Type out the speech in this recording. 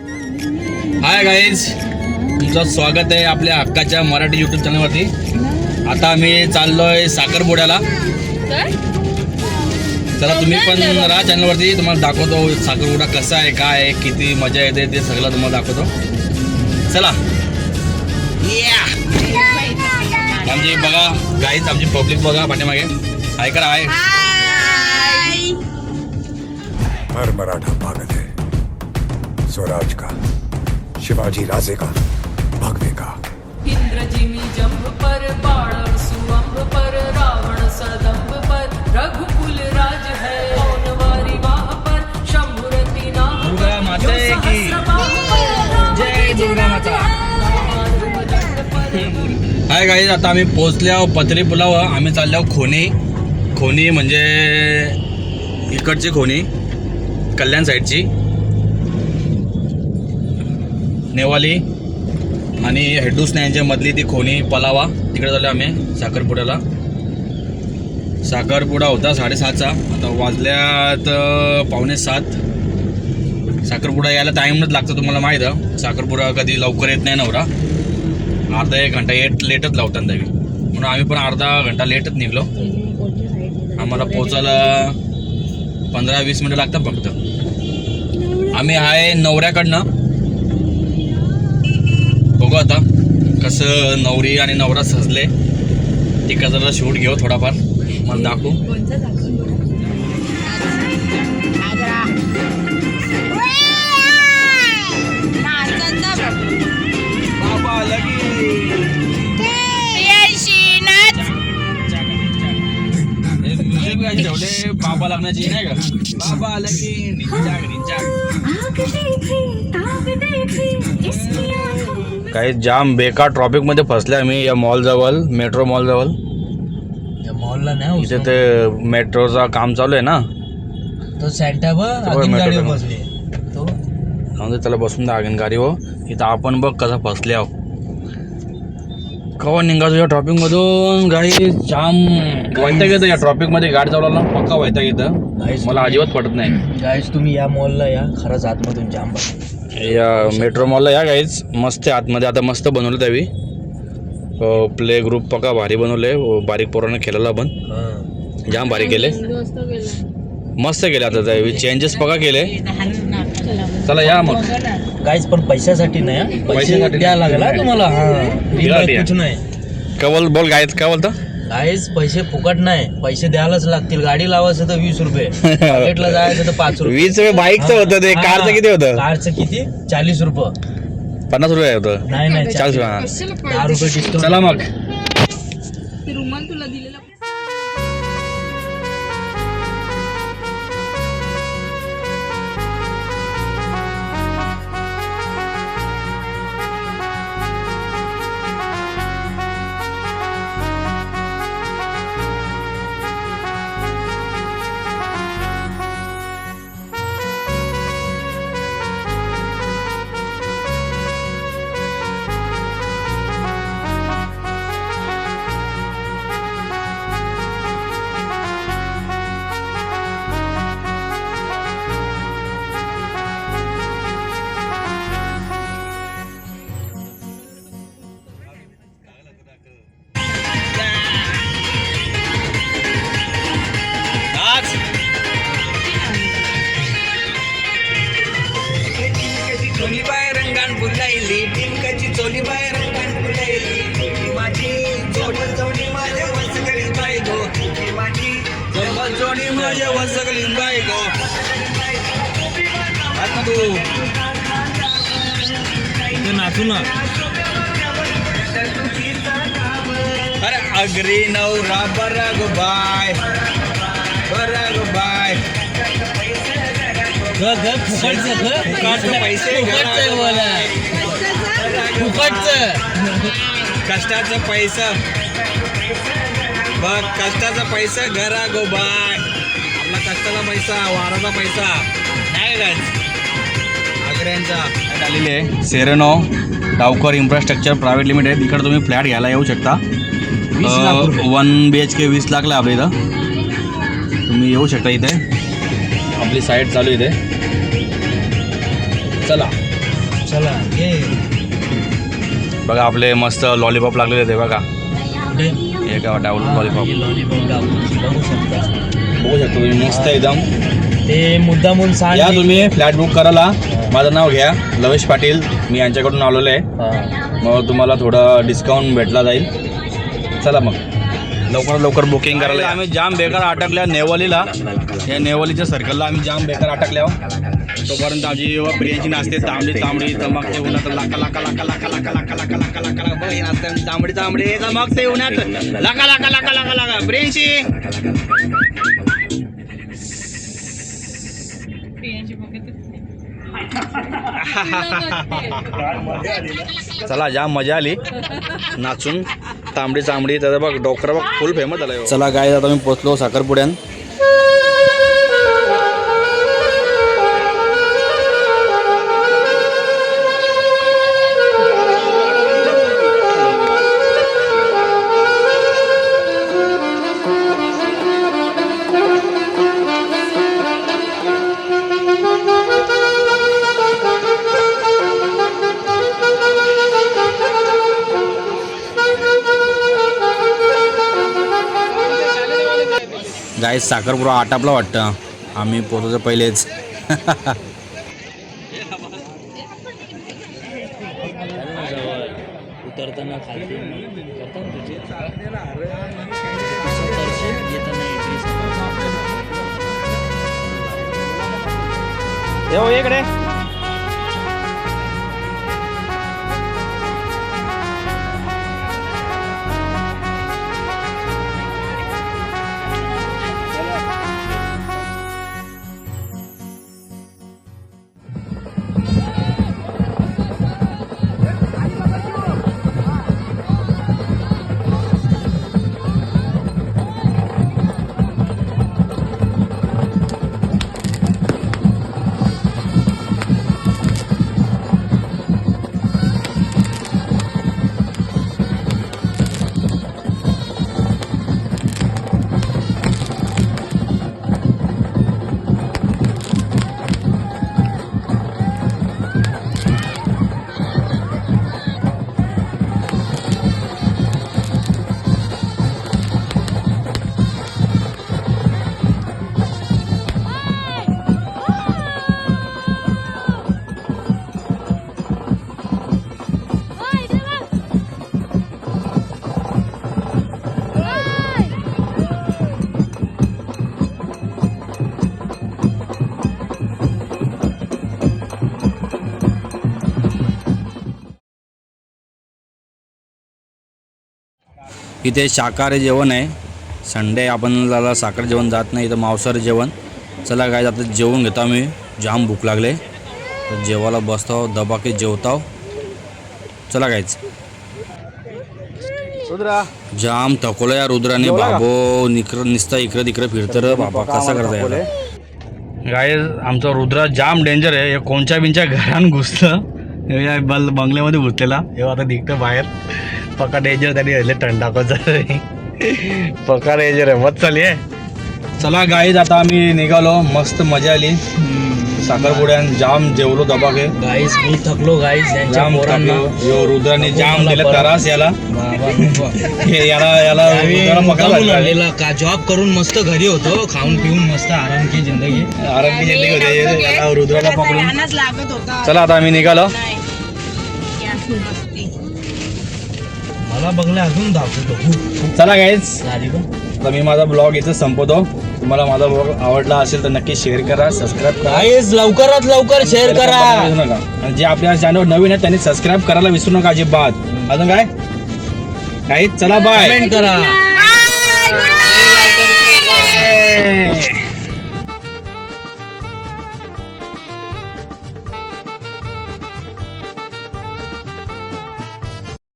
Hi guys तुमचं स्वागत आहे आपल्या हक्काच्या मराठी यूट्यूब चॅनलवरती आता आम्ही चाललोय साखरपुड्याला. चला तुम्ही पण राहा चॅनलवरती तुम्हाला दाखवतो साखरपुडा कसा आहे काय आहे किती मजा येते ते सगळं तुम्हाला दाखवतो. चला! आमची बघा गाईच आमची पब्लिक बघा पाठीमागे. ऐका आहे. मराठा है स्वराज का शिवाजी राजे का भगवे का? इंद्रजिमी जंभ पर बाण सुअंभ पर रावण सदंभ पर रघुकुल राज है पौनवारी वाह पर शंभुरति दुर्गा माता की जय दुर्गा माता. हाय गाईज आता आम्ही पोचल्या पत्री पुलावर आम्ही चाललो खोनी. खोनी म्हणजे इकडची खोनी कल्याण साईडची नेवाली आणि हेडूस यांच्या मधली ती खोनी पलावा. तिकडे चाललो आम्ही साखरपुड्याला. साखरपुडा होता साडेसातचा. आता वाजल्यात अं, पावणे सात. साखरपुडा यायला टाईमच लागतो तुम्हाला माहीत आहे. साखरपुडा कधी लवकर येत नाही नवरा. अर्धा एक घंटा येट लेटच लावतात त्यावी म्हणून आम्ही पण अर्धा घंटा लेटच निघलो. आम्हाला पोचायला पंधरा वीस मिनटं लागतात फक्त. आम्ही आहे नवऱ्याकडनं. बघू आता कसं नवरी आणि नवरा सजले. तिकडचा जरा शूट घेऊ थोडाफार. मला दाखवू. ठेवले बाबा लागण्याची नाही का बाबा आलं की काही जाम बेकार ट्रॉफिकमध्ये फसले आम्ही या मॉल जवळ मेट्रो मॉल जवळ. मॉलला नाही इथे ते मेट्रोचा काम चालू आहे ना? तो म्हणजे त्याला बसून द्या आगीन गाडी हो इथं आपण बघ कसा फसले आहो. कवा निघायचो या ट्रॉफिक मधून? गाडी जाम. वैताग येतं या ट्रॉफिकमध्ये गाडी चालवला पक्का वैताग येतं. मला अजिबात पडत नाही. गाईज तुम्ही या मॉलला या. खरंच आतमधून जाम बघा या मेट्रो मॉलला या गाईच मस्त आहे आतमध्ये. आता मस्त बनवलं त्यावी प्ले ग्रुप पक्का भारी बनवले बारीक पोरानं खेळायला पण जाम भारी केले. मस्त केले आता त्यावी चेंजेस पक्का केले. चला या मग. गाईज पण पैशासाठी नाही हा. पैसे पैशासाठी द्यायला लागेल तुम्हाला हा. कवल बोल गायत काय बोलता गाईज पैसे फुकट नाही. पैसे द्यायलाच लागतील. गाडी लावायचं तर वीस रुपये. मार्केटला जायचं तर पाच रुपये. वीस रुपये बाईकचं होतं ते. कारचं किती होतं? कारचं किती? चाळीस रुपये. पन्नास रुपये होतं. नाही नाही चाळीस. रुपये. दहा रुपये डिस्काउंट चला मग. रुमाल तुला दिलेला जोडी तू नाचू ना अरे अग्री नवरा बरग बाय बरग बाय ग ग फुकटचं पैसे कष्टाचा पैसा. बघ कष्टाचा पैसा घरा गो बाय. कष्टाचा पैसा वाराचा पैसा. नाही काय आग्र्यांचा आलेले आहे. Sereno Dawkar infrastructure private limited. इकडे तुम्ही फ्लॅट घ्यायला येऊ शकता. लाख रुपये. वन बी एच के वीस लाखला आहे आपल्या इथं. तुम्ही येऊ शकता इथे. आपली साईट चालू आहे इथे. चला. चला ये. बघा आपले मस्त लॉलीपॉप लागलेले ते बघा. हे काय डाऊन लॉलीपॉप लॉलीपॉप बघू शकता. बघू शकतो तुम्ही मस्त एकदम ते मुद्दामून सांग या तुम्ही फ्लॅट बुक करायला माझं नाव घ्या लवेश पाटील मी यांच्याकडून आलेलो आहे हा. मग तुम्हाला थोडं डिस्काउंट भेटला जाईल चला मग लवकर लवकर बुकिंग करायला आम्ही जाम बेकार अटकल्या नेवालीला या नेवालीच्या सर्कलला आम्ही जाम बेकार अटकल्या तोपर्यंत आमची प्रियांची नाचते तांबडी तांबडी चमकते उन्हात लाका लाका लाका लाका लाका लाका लाका लाका लाका लाका बघ ही नाचते तांबडी तांबडी चमकते उन्हात लाका लाका लाका लाका लाका प्रियांशी चला जाम मजा आली. नाचून तांबडी चांबडी त्याचा बघ डोकरा बघ फुल फेमस झाला चला काय आता मी पोचलो साखरपुड्यान. गाय साखरपुरा आटापला वाटतं. आम्ही पोहोचतो पहिलेच. उतरताना खाली येताना इकडे. इथे शाकाहारी जेवण आहे. संडे आपण त्याला साखर जेवण जात नाही इथं मांसाहारी जेवण. चला काय आता जेवून घेतो आम्ही. जाम भूक लागले. तर जेवायला बसतो दबाके जेवताव चला कायच जाम थकवलं या रुद्राने बाबो निकर निसता इकडे तिकडे फिरतं रे बाबा कसा करता याला गाय आमचा रुद्रा जाम डेंजर आहे. हे कोणच्या बिनच्या घरान घुसलं? या बल बंगल्यामध्ये घुसलेला. हे आता निघतं बाहेर. पक्का डेंजर त्यांनी हल्ले टंडाकोचा पक्का डेंजर आहे. मत चालली आहे. चला गाईज आता आम्ही निघालो. मस्त मजा आली. साखरपुड्यान जाम जेवलो दबाके गाईस मी थकलो गाईस यांच्या जाम पोरांना. यो रुद्राने जाम दिलं त्रास याला. हे याला याला रुद्राला का जॉब करून मस्त घरी होतो. खाऊन पिऊन मस्त आराम की जिंदगी. आराम की जिंदगी होते. याला रुद्राला पकडून. चला आता आम्ही निघालो. मला अजून दाखवतो. चला गाईज आता मी माझा ब्लॉग इथं संपवतो. तुम्हाला माझा ब्लॉग आवडला असेल तर नक्की शेअर करा सबस्क्राईब करा. लवकरात लवकर शेअर करा. आणि जे आपल्या चॅनल नवीन आहेत त्यांनी सबस्क्राईब करायला विसरू नका अजिबात. अजून काय? काही चला बाय कमेंट करा.